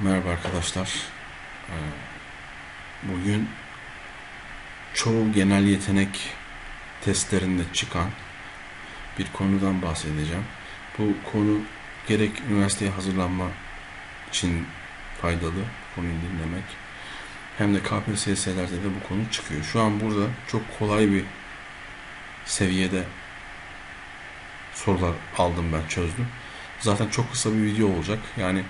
Merhaba arkadaşlar. Ee, Bugün çoğu genel yetenek testlerinde çıkan bir konudan bahsedeceğim. Bu konu gerek üniversiteye hazırlanma için faydalı konuyu dinlemek hem de KPSS'lerde de bu konu çıkıyor. Şu an burada çok kolay bir seviyede sorular aldım ben çözdüm. Zaten çok kısa bir video olacak. Yani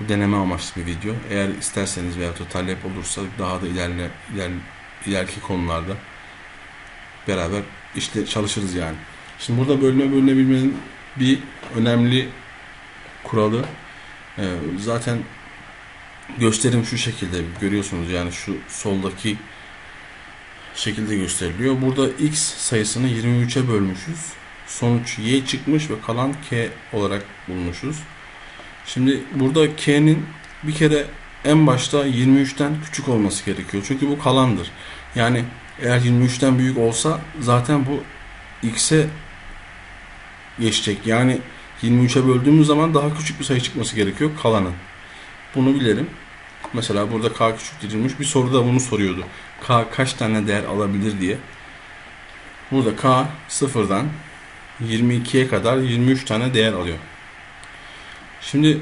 bu deneme amaçlı bir video. Eğer isterseniz veya da talep olursa daha da ilerle, iler, ileriki konularda beraber işte çalışırız yani. Şimdi burada bölme bölünebilmenin bir önemli kuralı e, zaten gösterim şu şekilde görüyorsunuz yani şu soldaki şekilde gösteriliyor. Burada x sayısını 23'e bölmüşüz. Sonuç y çıkmış ve kalan k olarak bulmuşuz. Şimdi burada k'nin bir kere en başta 23'ten küçük olması gerekiyor. Çünkü bu kalandır. Yani eğer 23'ten büyük olsa zaten bu x'e geçecek. Yani 23'e böldüğümüz zaman daha küçük bir sayı çıkması gerekiyor kalanın. Bunu bilelim. Mesela burada k küçük Bir soruda bunu soruyordu. k kaç tane değer alabilir diye. Burada k sıfırdan 22'ye kadar 23 tane değer alıyor. Şimdi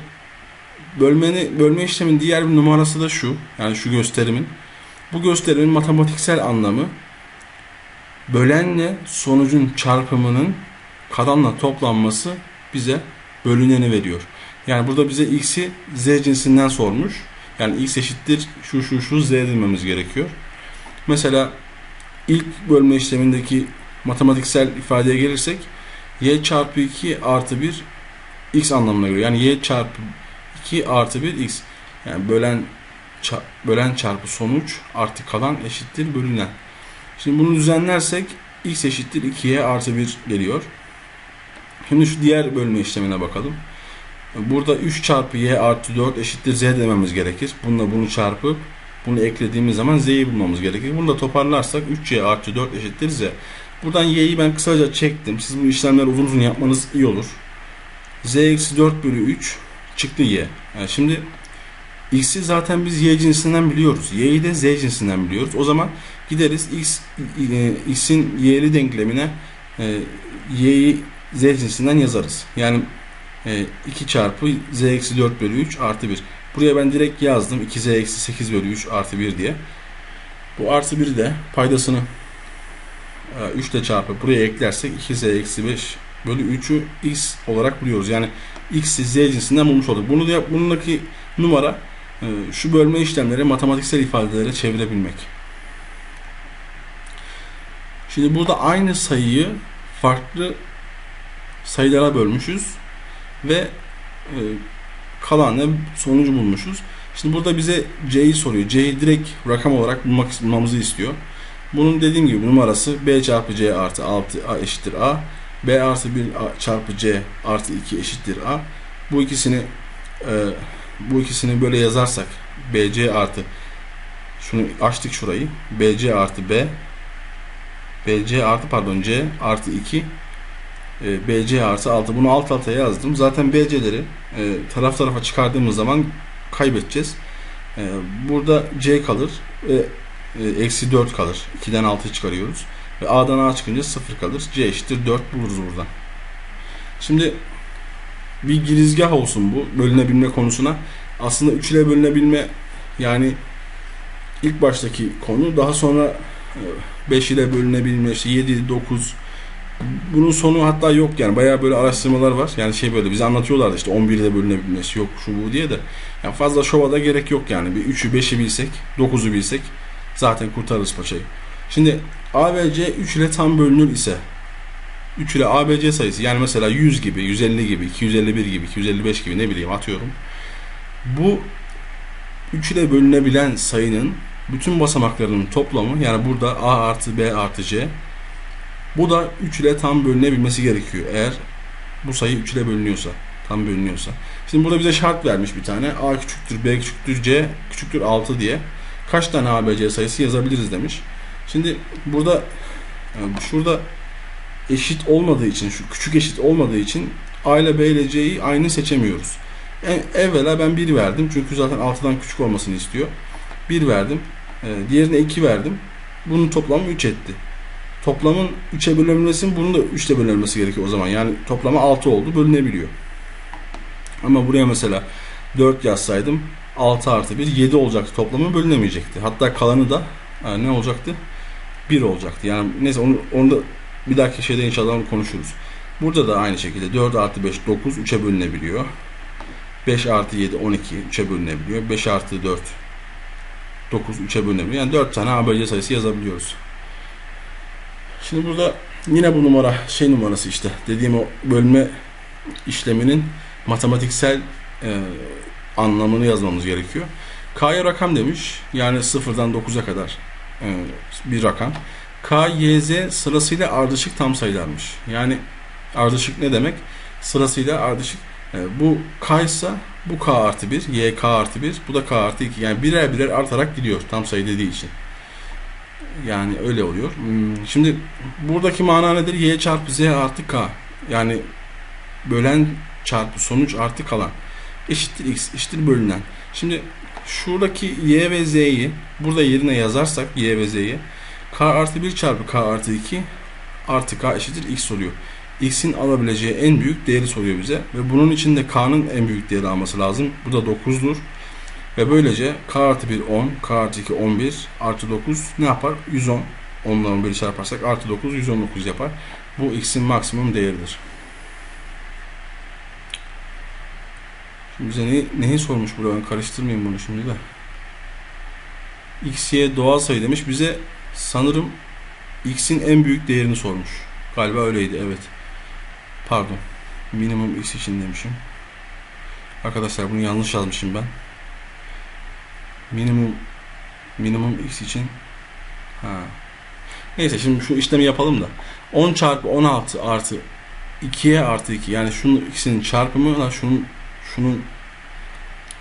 bölmeni, bölme işlemin diğer bir numarası da şu. Yani şu gösterimin. Bu gösterimin matematiksel anlamı bölenle sonucun çarpımının kalanla toplanması bize bölüneni veriyor. Yani burada bize x'i z cinsinden sormuş. Yani x eşittir şu şu şu z edilmemiz gerekiyor. Mesela ilk bölme işlemindeki matematiksel ifadeye gelirsek y çarpı 2 artı 1 x anlamına göre. Yani y çarpı 2 artı 1 x. Yani bölen bölen çarpı sonuç artı kalan eşittir bölünen. Şimdi bunu düzenlersek x eşittir 2y artı 1 geliyor. Şimdi şu diğer bölme işlemine bakalım. Burada 3 çarpı y artı 4 eşittir z dememiz gerekir. Bununla bunu çarpıp bunu eklediğimiz zaman z'yi bulmamız gerekir. Bunu da toparlarsak 3y artı 4 eşittir z. Buradan y'yi ben kısaca çektim. Siz bu işlemleri uzun uzun yapmanız iyi olur z eksi 4 bölü 3 çıktı y. Yani şimdi x'i zaten biz y cinsinden biliyoruz. y'yi de z cinsinden biliyoruz. O zaman gideriz x e, x'in y'li denklemine e, y'yi z cinsinden yazarız. Yani e, 2 çarpı z eksi 4 bölü 3 artı 1. Buraya ben direkt yazdım. 2z eksi 8 bölü 3 artı 1 diye. Bu artı 1'i de paydasını 3 ile çarpıp buraya eklersek 2z eksi 5 bölü 3'ü x olarak buluyoruz. Yani x'i z cinsinden bulmuş olduk. Bunu da bunundaki numara e, şu bölme işlemleri matematiksel ifadelere çevirebilmek. Şimdi burada aynı sayıyı farklı sayılara bölmüşüz ve e, kalanla sonucu bulmuşuz. Şimdi burada bize c'yi soruyor. c'yi direkt rakam olarak bulmak bulmamızı istiyor. Bunun dediğim gibi numarası b çarpı c artı 6 a eşittir a. B artı 1 çarpı C artı 2 eşittir A. Bu ikisini e, bu ikisini böyle yazarsak BC artı şunu açtık şurayı. BC artı B BC artı pardon C artı 2 e, BC artı 6 bunu alt alta yazdım. Zaten BC'leri e, taraf tarafa çıkardığımız zaman kaybedeceğiz. E, burada C kalır. E, e, eksi 4 kalır. 2'den 6 çıkarıyoruz. Ve A'dan A çıkınca 0 kalır. C eşittir 4 buluruz buradan. Şimdi bir girizgah olsun bu bölünebilme konusuna. Aslında 3 ile bölünebilme yani ilk baştaki konu daha sonra 5 e, ile bölünebilme işte 7, 9 bunun sonu hatta yok yani bayağı böyle araştırmalar var. Yani şey böyle bize anlatıyorlardı işte 11 ile bölünebilmesi yok şu bu diye de. Yani fazla şova da gerek yok yani. Bir 3'ü 5'i bilsek 9'u bilsek zaten kurtarırız paçayı. Şimdi ABC 3 ile tam bölünür ise 3 ile ABC sayısı yani mesela 100 gibi, 150 gibi, 251 gibi, 255 gibi ne bileyim atıyorum. Bu 3 ile bölünebilen sayının bütün basamaklarının toplamı yani burada A artı B artı C bu da 3 ile tam bölünebilmesi gerekiyor. Eğer bu sayı 3 ile bölünüyorsa, tam bölünüyorsa. Şimdi burada bize şart vermiş bir tane. A küçüktür, B küçüktür, C küçüktür 6 diye. Kaç tane ABC sayısı yazabiliriz demiş. Şimdi burada yani şurada eşit olmadığı için şu küçük eşit olmadığı için A ile B ile C'yi aynı seçemiyoruz. en- evvela ben 1 verdim. Çünkü zaten 6'dan küçük olmasını istiyor. 1 verdim. Ee, diğerine 2 verdim. Bunun toplamı 3 etti. Toplamın 3'e bölünmesinin bunun da 3'te bölünmesi gerekiyor o zaman. Yani toplama 6 oldu. Bölünebiliyor. Ama buraya mesela 4 yazsaydım 6 artı 1 7 olacaktı. Toplamı bölünemeyecekti. Hatta kalanı da ha, ne olacaktı? 1 olacaktı. Yani neyse onu, onu da bir dahaki şeyde inşallah onu konuşuruz. Burada da aynı şekilde 4 artı 5 9 3'e bölünebiliyor. 5 artı 7 12 3'e bölünebiliyor. 5 artı 4 9 3'e bölünebiliyor. Yani 4 tane ABC sayısı yazabiliyoruz. Şimdi burada yine bu numara şey numarası işte dediğim o bölme işleminin matematiksel e, anlamını yazmamız gerekiyor. K'ya rakam demiş. Yani 0'dan 9'a kadar bir rakam. K, Y, Z sırasıyla ardışık tam sayılarmış. Yani ardışık ne demek? Sırasıyla ardışık. E, bu K ise bu K artı 1, Y K artı 1, bu da K artı 2. Yani birer birer artarak gidiyor tam sayı dediği için. Yani öyle oluyor. Hmm, Şimdi buradaki mana nedir? Y çarpı Z artı K. Yani bölen çarpı sonuç artı kalan. Eşittir X, eşittir bölünen. Şimdi şuradaki Y ve Z'yi burada yerine yazarsak Y ve Z'yi K artı 1 çarpı K artı 2 artı K eşittir X oluyor. X'in alabileceği en büyük değeri soruyor bize. Ve bunun için de K'nın en büyük değeri alması lazım. Bu da 9'dur. Ve böylece K artı 1 10, K artı 2 11, artı 9 ne yapar? 110. 10'la 11'i çarparsak artı 9 119 yapar. Bu X'in maksimum değeridir. Bize ne, neyi sormuş burada? Ben karıştırmayayım bunu şimdi de. X, Y doğal sayı demiş. Bize sanırım X'in en büyük değerini sormuş. Galiba öyleydi evet. Pardon. Minimum X için demişim. Arkadaşlar bunu yanlış yazmışım ben. Minimum minimum X için ha. Neyse şimdi şu işlemi yapalım da. 10 çarpı 16 artı 2'ye artı 2 yani şunun ikisinin çarpımı şunun şunun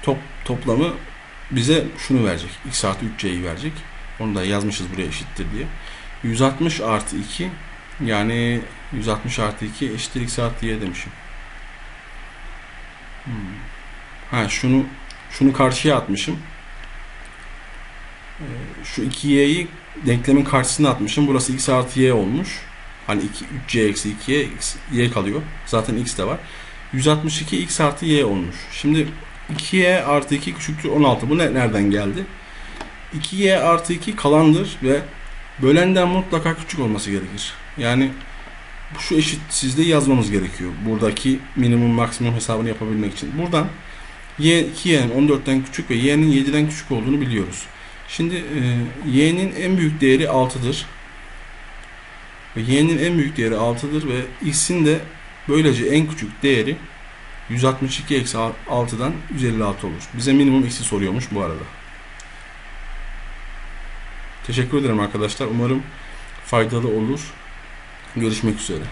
top toplamı bize şunu verecek. X artı 3C'yi verecek. Onu da yazmışız buraya eşittir diye. 160 artı 2 yani 160 artı 2 eşittir X artı Y demişim. Hmm. Ha şunu şunu karşıya atmışım. Ee, Şu 2y'yi denklemin karşısına atmışım. Burası x artı y olmuş. Hani 2, 3c eksi 2y, x, y kalıyor. Zaten x de var. 162 x artı y olmuş. Şimdi 2y artı 2 küçüktür 16. Bu ne, nereden geldi? 2y artı 2 kalandır ve bölenden mutlaka küçük olması gerekir. Yani şu eşitsizliği yazmamız gerekiyor. Buradaki minimum maksimum hesabını yapabilmek için. Buradan y 2y'nin 14'ten küçük ve y'nin 7'den küçük olduğunu biliyoruz. Şimdi e, y'nin en büyük değeri 6'dır. Ve y'nin en büyük değeri 6'dır ve x'in de böylece en küçük değeri 162 eksi 6'dan 156 olur. Bize minimum x'i soruyormuş bu arada. Teşekkür ederim arkadaşlar. Umarım faydalı olur. Görüşmek üzere.